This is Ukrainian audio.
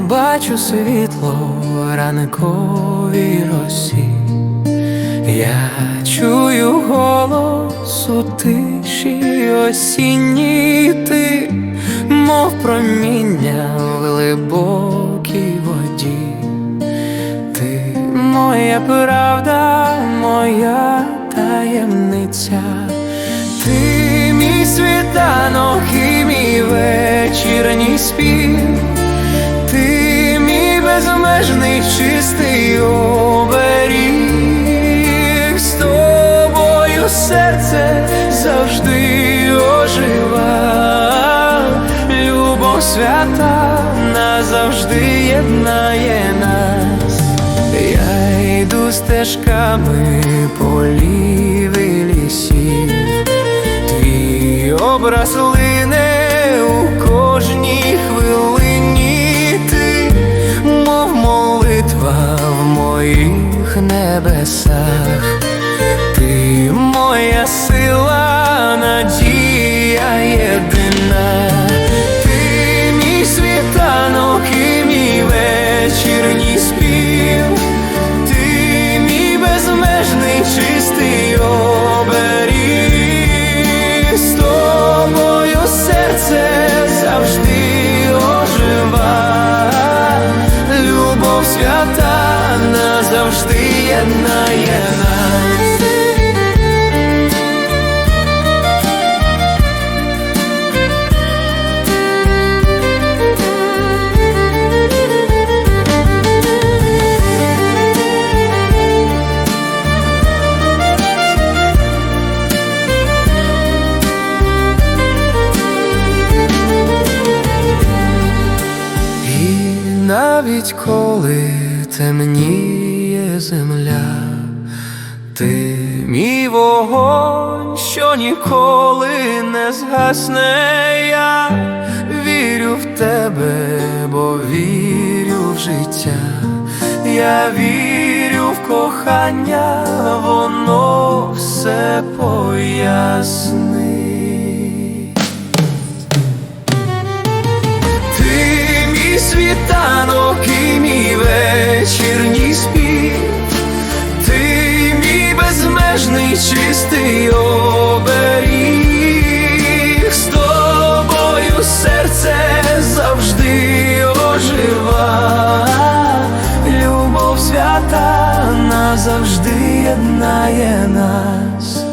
бачу світло в ранковій росі, я чую голос у тиші осінній ти, мов проміння в глибокій воді. Ти моя правда, моя таємниця, ти мій світанок безмежний чистий оберіг, з тобою серце завжди ожива, любов свята назавжди єднає нас. Я йду стежками полів і лісів, твій образ лине небесах, Свята назавжди єднає нас. Навіть коли темніє земля, ти мій вогонь, що ніколи не згасне. Я вірю в тебе, бо вірю в життя. Я вірю в кохання, воно все пояснить. Безмежний чистий оберіг, з тобою серце завжди ожива, любов свята назавжди єднає нас.